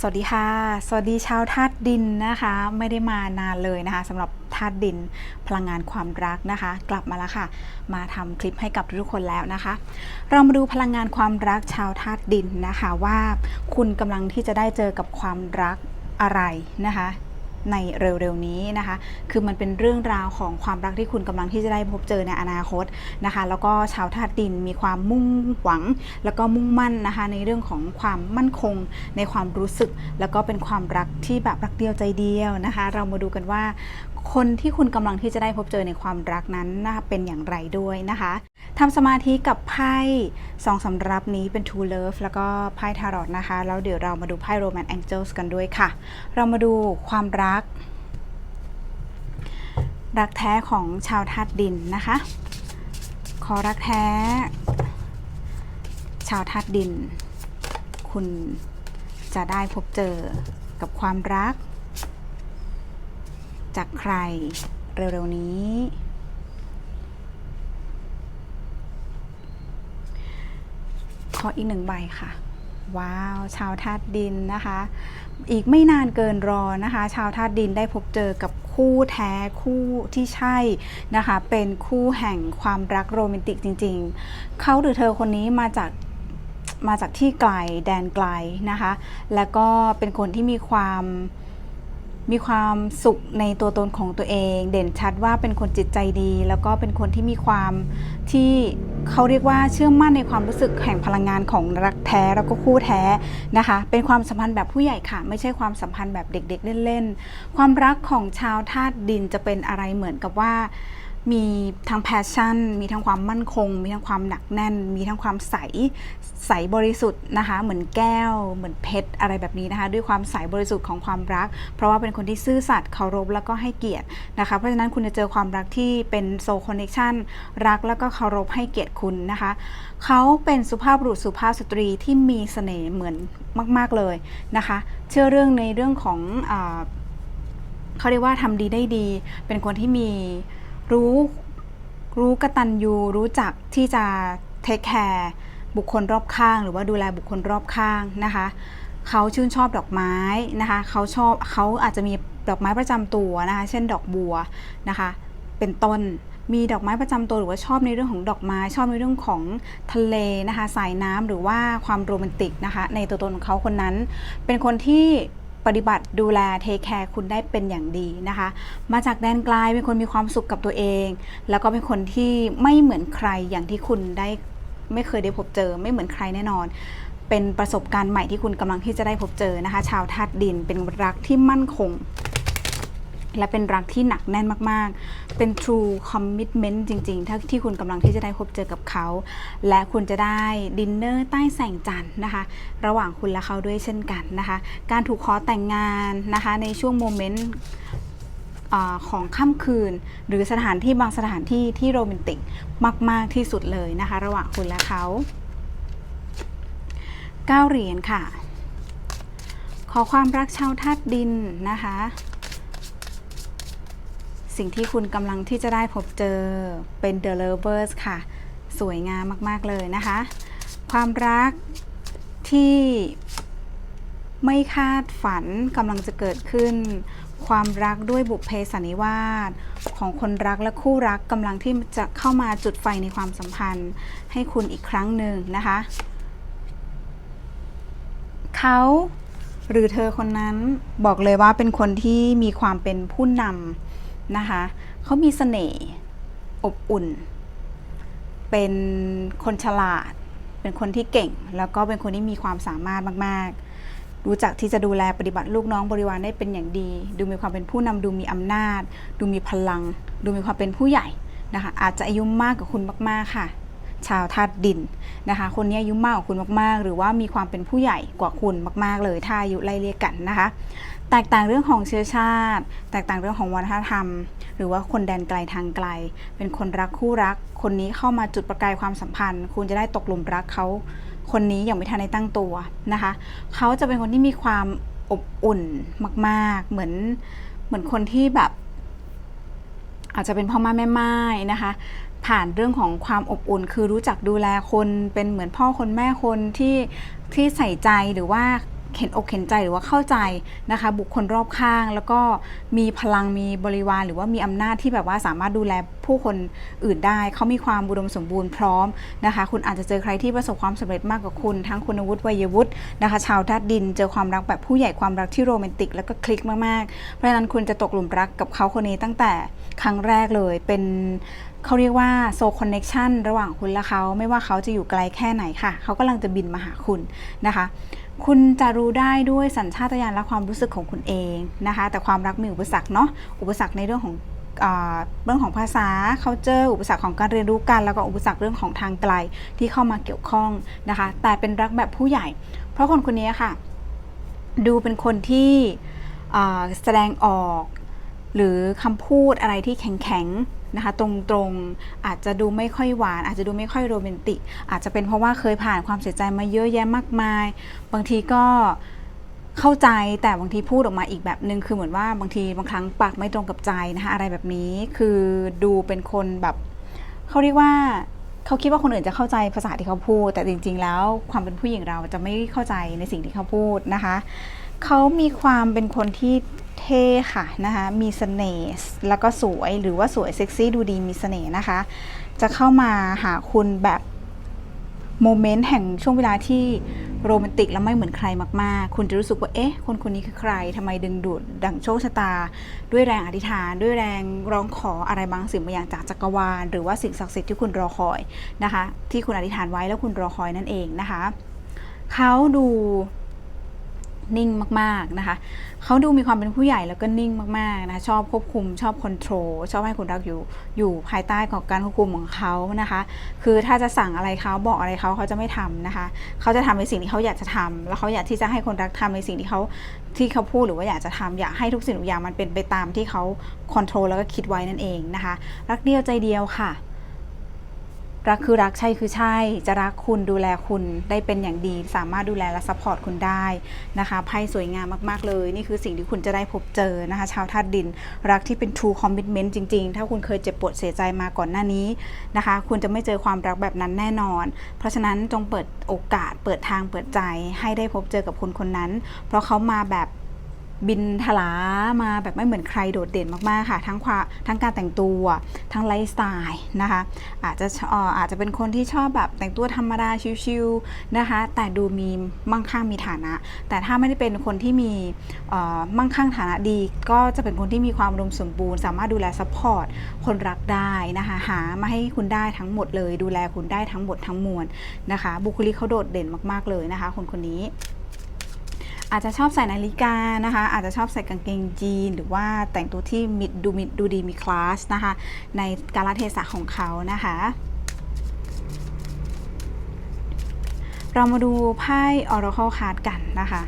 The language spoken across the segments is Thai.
สวัสดีค่ะ สวัสดีชาวธาตุดินนะคะ ไม่ได้มานานเลยนะคะสำหรับธาตุดินพลังงานความรักนะคะ กลับมาแล้วค่ะ มาทำคลิปให้กับทุกคนแล้วนะคะ เรามาดูพลังงานความรักชาวธาตุดินนะคะว่าคุณกำลังที่จะได้เจอกับความรักอะไรนะคะ ในเร็วๆนี้นะคะ คือมันเป็นเรื่องราวของความรักที่คุณกำลังที่จะได้พบเจอในอนาคตนะคะ แล้วก็ชาวธาตุดินมีความมุ่งหวัง แล้วก็มุ่งมั่นนะคะ ในเรื่องของความมั่นคง ในความรู้สึก แล้วก็เป็นความรักที่แบบรักเดียวใจเดียวนะคะ เรามาดูกันว่า คนที่คุณกำลังที่จะได้พบเจอในความรักนั้นนะคะเป็นอย่างไรด้วยนะคะทำสมาธิกับไพ่สองสำรับนี้เป็น True Love แล้วก็ไพ่ทารอตนะคะ แล้วเดี๋ยวเรามาดูไพ่ Romance Angels กันด้วยค่ะ เรามาดูความรัก รักแท้ของชาวธาตุดินนะคะ ขอรักแท้ ชาวธาตุดิน คุณจะได้พบเจอกับความรัก จากใคร เร็วๆนี้ ขออีกหนึ่งใบค่ะ ว้าว ชาวธาตุดินนะคะ อีกไม่นานเกินรอนะคะ ชาวธาตุดินได้พบเจอกับคู่แท้คู่ที่ใช่นะคะ เป็นคู่แห่งความรักโรแมนติกจริง ๆ เขาหรือเธอคนนี้มาจากมาจากที่ไกลแดนไกลนะคะ แล้วก็เป็นคนที่มีความ มีความสุขในตัวตนของตัวเอง เด่นชัดว่าเป็นคนจิตใจดี แล้วก็เป็นคนที่มีความที่เขาเรียกว่าเชื่อมั่นในความรู้สึกแห่งพลังงานของรักแท้แล้วก็คู่แท้นะคะ เป็นความสัมพันธ์แบบผู้ใหญ่ค่ะ ไม่ใช่ความสัมพันธ์แบบเด็ก ๆ เล่นๆ ความรักของชาวธาตุดินจะเป็นอะไรเหมือนกับว่ามีทั้งแพชชั่น มีทั้งความมั่นคง มีทั้งความหนักแน่น มีทั้งความใส ใสบริสุทธิ์นะคะ เหมือนแก้ว เหมือนเพชรอะไรแบบนี้นะคะ ด้วยความใสบริสุทธิ์ของความรัก เพราะว่าเป็นคนที่ซื่อสัตย์เคารพแล้วก็ให้เกียรตินะคะ เพราะฉะนั้นคุณจะเจอความรักที่เป็นโซคอนเนคชั่นรักแล้วก็เคารพให้เกียรติคุณนะคะเขาเป็นสุภาพบุรุษสุภาพสตรีที่มีเสน่ห์เหมือนมาก ๆเลยนะคะ เชื่อเรื่องในเรื่องของอเขาเรียกว่าทำดีได้ดี เป็นคนที่มีรู้รู้กตัญญูรู้จักที่จะเทคแคร์ บุคคลรอบข้าง หรือว่าดูแลบุคคลรอบข้างนะคะเขาชื่นชอบดอกไม้นะคะเขาชอบเขาอาจจะมีดอกไม้ประจำตัวนะคะ เช่นดอกบัวนะคะ เป็นต้นมีดอกไม้ประจำตัวหรือว่าชอบในเรื่องของดอกไม้ ชอบในเรื่องของทะเลนะคะ สายน้ำหรือว่าความโรแมนติกนะคะ ในตัวตนของเขาคนนั้น เป็นคนที่ปฏิบัติดูแลเทคแคร์คุณได้เป็นอย่างดีนะคะ มาจากแดนไกลเป็นคนมีความสุขกับตัวเอง แล้วก็เป็นคนที่ไม่เหมือนใครอย่างที่คุณได้ ไม่เคยได้พบเจอไม่เหมือนใครแน่นอน เป็นประสบการณ์ใหม่ที่คุณกำลังที่จะได้พบเจอนะคะ ชาวธาตุดินเป็นรักที่มั่นคง และเป็นรักที่หนักแน่นมากๆ เป็น true commitment จริงๆถ้าที่คุณกำลังที่จะได้พบเจอกับเขา และคุณจะได้ดินเนอร์ใต้แสงจันทร์นะคะ ระหว่างคุณและเขาด้วยเช่นกันนะคะ การถูกขอแต่งงานนะคะในช่วงโมเมนต์ อของค่ำคืน หรือสถานที่บางสถานที่ที่โรแมนติกมาก ๆ ที่สุดเลยนะคะ ระหว่างคุณและเขาเก้าเหรียญค่ะ ขอความรักชาวธาตุดินนะคะ สิ่งที่คุณกำลังที่จะได้พบเจอเป็น The Lovers ค่ะ สวยงามมาก ๆ เลยนะคะ ความรักที่ไม่คาดฝันกำลังจะเกิดขึ้น ความรักด้วยบุพเพสันนิวาสของคนรักและคู่รักกำลังที่จะเข้ามาจุดไฟในความสัมพันธ์ ให้คุณอีกครั้งหนึ่งนะคะเขาหรือเธอคนนั้นบอกเลยว่าเป็นคนที่มีความเป็นผู้นำนะคะเขามีเสน่ห์อบอุ่น เป็นคนฉลาด เป็นคนที่เก่ง แล้วก็เป็นคนที่มีความสามารถมาก ๆ รู้จักที่จะดูแลปฏิบัติลูกน้องบริวารได้เป็นอย่างดี ดูมีความเป็นผู้นำดูมีอำนาจ ดูมีพลัง ดูมีความเป็นผู้ใหญ่นะคะอาจจะอายุมากกว่าคุณมาก ๆค่ะ ชาวธาตุดินนะคะ คนนี้อายุมากกว่าคุณมากๆ หรือว่ามีความเป็นผู้ใหญ่กว่าคุณมาก ๆ เลยถ้าอายุไล่เรียกกันนะคะ แตกต่างเรื่องของเชื้อชาติ แตกต่างเรื่องของวัฒนธรรม หรือว่าคนแดนไกลทางไกล เป็นคนรักคู่รัก คนนี้เข้ามาจุดประกายความสัมพันธ์ คุณจะได้ตกหลุมรักเขา คนนี้ยังไม่ทันในตั้งตัวนะคะ เขาจะเป็นคนที่มีความอบอุ่นมาก ๆ เหมือนเหมือนคนที่แบบ อาจจะเป็นพ่อม่าแม่ไม้นะคะ ผ่านเรื่องของความอบอุ่น คือรู้จักดูแลคนเป็นเหมือนพ่อคนแม่คนที่ที่ใส่ใจหรือว่า เห็นอกเห็นใจหรือว่าเข้าใจนะคะ บุคคลรอบข้าง แล้วก็มีพลังมีบริวารหรือว่ามีอำนาจที่แบบว่าสามารถดูแลผู้คนอื่นได้ เขามีความอุดมสมบูรณ์พร้อมนะคะ คุณอาจจะเจอใครที่ประสบความสำเร็จมากกว่าคุณ ทั้งคุณวุฒิวัยวุฒินะคะ ชาวธาตุดิน เจอความรักแบบผู้ใหญ่ความรักที่โรแมนติก แล้วก็คลิกมากๆ เพราะฉะนั้นคุณจะตกหลุมรักกับเขาคนนี้ตั้งแต่ครั้งแรกเลยเป็นเขาเรียกว่าโซคอนเน็ชันระหว่างคุณและเขาไม่ว่าเขาจะอยู่ไกลแค่ไหนค่ะ เขากำลังจะบินมาหาคุณนะคะ คุณจะรู้ได้ด้วยสัญชาตญาณและความรู้สึกของคุณเองนะคะ แต่ความรักมีอุปสรรคเนาะอุปสรรคในเรื่องของเรื่องของภาษา culture อุปสรรคของการเรียนรู้กัน แล้วก็อุปสรรคเรื่องของทางไกลที่เข้ามาเกี่ยวข้องนะคะ แต่เป็นรักแบบผู้ใหญ่ เพราะคนคนนี้ค่ะ ดูเป็นคนที่แสดงออก หรือคำพูดอะไรที่แข็งๆ นะคะตรงๆอาจจะดูไม่ค่อยหวาน อาจจะดูไม่ค่อยโรแมนติก อาจจะเป็นเพราะว่าเคยผ่านความเสียใจมาเยอะแยะมากมาย บางทีก็เข้าใจแต่บางทีพูดออกมาอีกแบบนึง คือเหมือนว่าบางทีบางครั้งปากไม่ตรงกับใจนะคะอะไรแบบนี้คือดูเป็นคนแบบเขาเรียกว่าเขาคิดว่าคนอื่นจะเข้าใจภาษาที่เขาพูด แต่จริง ๆ แล้วความเป็นผู้หญิงเราจะไม่เข้าใจในสิ่งที่เขาพูดนะคะเขามีความเป็นคนที่ ท่ค่ะนะคะมีเสน่ห์แล้วก็สวยหรือว่าสวยเซ็กซี่ดูดีมีเสน่ห์นะคะ จะเข้ามาหาคุณแบบโมเมนต์แห่งช่วงเวลาที่โรแมนติกและไม่เหมือนใครมากๆ คุณจะรู้สึกว่าเอ๊ะคนคนนี้คือใครทำไมดึงดูดดั่งโชคชะตา ด้วยแรงอธิษฐาน ด้วยแรงร้องขออะไรบางสิ่งบางอย่างจากจักรวาล หรือว่าสิ่งศักดิ์สิทธิ์ที่คุณรอคอยนะคะ ที่คุณอธิษฐานไว้แล้วคุณรอคอยนั่นเองนะคะเขาดู นิ่งมากๆนะคะเขาดูมีความเป็นผู้ใหญ่แล้วก็นิ่งมากๆนะคะชอบควบคุมชอบคอนโทรลชอบให้คุณรักอยู่อยู่ภายใต้ของการควบคุมของเขานะคะ คือถ้าจะสั่งอะไรเขาบอกอะไรเขาเขาจะไม่ทำนะคะ เขาจะทำในสิ่งที่เขาอยากจะทำแล้วเขาอยากที่จะให้คนรักทำในสิ่งที่เขาที่เขาพูดหรือว่าอยากจะทำอยากให้ทุกสิ่งทุกอย่างมันเป็นไปตามที่เขาคอนโทรลแล้วก็คิดไว้นั่นเองนะคะ รักเดียวใจเดียวค่ะ รักคือรักใช่คือใช่ จะรักคุณดูแลคุณได้เป็นอย่างดี สามารถดูแลและซัพพอร์ตคุณได้นะคะไพ่สวยงามมากๆเลย นี่คือสิ่งที่คุณจะได้พบเจอนะคะ ชาวธาตุดิน รักที่เป็น true commitment จริง ๆ ถ้าคุณเคยเจ็บปวดเสียใจมาก่อนหน้านี้นะคะ คุณจะไม่เจอความรักแบบนั้นแน่นอน เพราะฉะนั้นจงเปิดโอกาสเปิดทางเปิดใจให้ได้พบเจอกับคนคนนั้น เพราะเขามาแบบ บินทลามาแบบไม่เหมือนใครโดดเด่นมากๆค่ะ ทั้งความทั้งการแต่งตัวทั้งไลฟ์สไตล์นะคะอาจจะอออาจจะเป็นคนที่ชอบแบบแต่งตัวธรรมดาชิวๆนะคะแต่ดูมีมั่งคั่งมีฐานะ แต่ถ้าไม่ได้เป็นคนที่มีมั่งคั่งฐานะดี ก็จะเป็นคนที่มีความอุมสมบูรณ์ สามารถดูแลซัพพอร์ตคนรักได้นะคะหามาให้คุณได้ทั้งหมดเลย ดูแลคุณได้ทั้งหมดทั้งมวลนะคะบุคลิกเขาโดดเด่นมากๆเลยนะคะ คนคนนี้ อาจจะชอบใส่นาฬิกานะคะ อาจจะชอบใส่กางเกงจีน หรือว่าแต่งตัวที่มิดดูมิดดูดีมีคลาสนะคะ ในกาลเทศะของเขานะคะ เรามาดูไพ่ Oracle Card กันนะคะ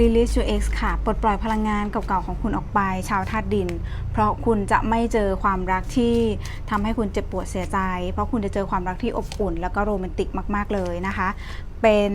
Release your ex ค่ะ ปลดปล่อยพลังงานเก่าๆของคุณออกไป ชาวธาตุดิน เพราะคุณจะไม่เจอความรักที่ทำให้คุณเจ็บปวดเสียใจ เพราะคุณจะเจอความรักที่อบอุ่น แล้วก็โรแมนติกมาก ๆเลยนะคะ เป็น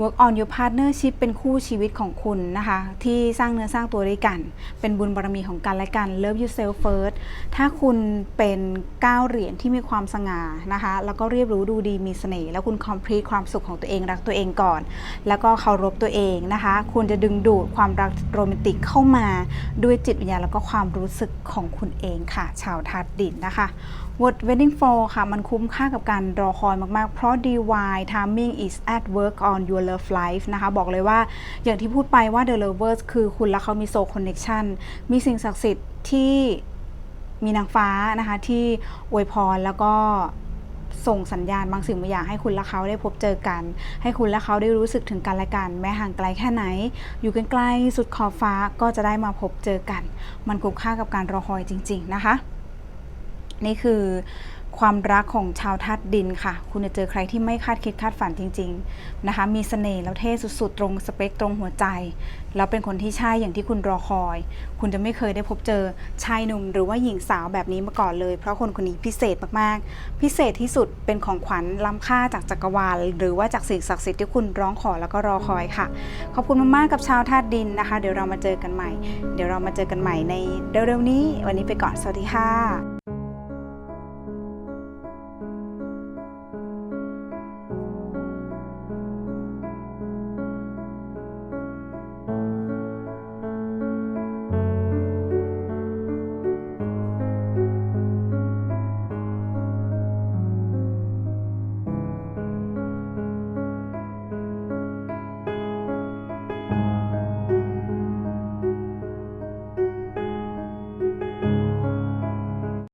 work on your partnership เป็นคู่ชีวิตของคุณนะคะ ที่สร้างเนื้อสร้างตัวด้วยกัน เป็นบุญบารมีของกันและกัน love yourself first ถ้าคุณเป็นก้าวเหรียญที่มีความสง่านะคะ แล้วก็เรียบรู้ดูดีมีเสน่ห์แล้วคุณ complete ความสุขของตัวเองรักตัวเองก่อน แล้วก็เคารพตัวเองนะคะ คุณจะดึงดูดความรักโรแมนติกเข้ามาด้วยจิตวิญญาณแล้วก็ความรู้สึกของคุณเองค่ะ ชาวธาตุดินนะคะ What Wedding for ค่ะ มันคุ้มค่ากับการรอคอยมากๆ เพราะ DY timing is at work on your love life นะคะ บอกเลยว่าอย่างที่พูดไปว่า The Lovers คือคุณและเขามี soul connection มีสิ่งศักดิ์สิทธิ์ที่มีนางฟ้านะคะ ที่อวยพรแล้วก็ส่งสัญญาณบางสิ่งบางอย่างให้คุณและเขาได้พบเจอกัน ให้คุณและเขาได้รู้สึกถึงกันและกัน แม้ห่างไกลแค่ไหน อยู่ใกล้ๆสุดขอบฟ้าก็จะได้มาพบเจอกัน มันคุ้มค่ากับการรอคอยจริง ๆ นะคะ นี่คือ ความรักของชาวธาตุดินค่ะ คุณจะเจอใครที่ไม่คาดคิดคาดฝันจริง ๆนะคะ มีเสน่ห์แล้วเท่สุดๆ ตรงสเปคตรงหัวใจ แล้วเป็นคนที่ใช่อย่างที่คุณรอคอย คุณจะไม่เคยได้พบเจอชายหนุ่มหรือว่าหญิงสาวแบบนี้มาก่อนเลย เพราะคนคนนี้พิเศษมากๆ พิเศษที่สุดเป็นของขวัญล้ำค่าจากจักรวาล หรือว่าจากสิ่งศักดิ์สิทธิ์ที่คุณร้องขอแล้วก็รอคอยค่ะ ขอบคุณมากๆกับชาวธาตุดินนะคะ เดี๋ยวเรามาเจอกันใหม่ เดี๋ยวเรามาเจอกันใหม่ในเร็วๆนี้ วันนี้ไปก่อนสวัสดีค่ะ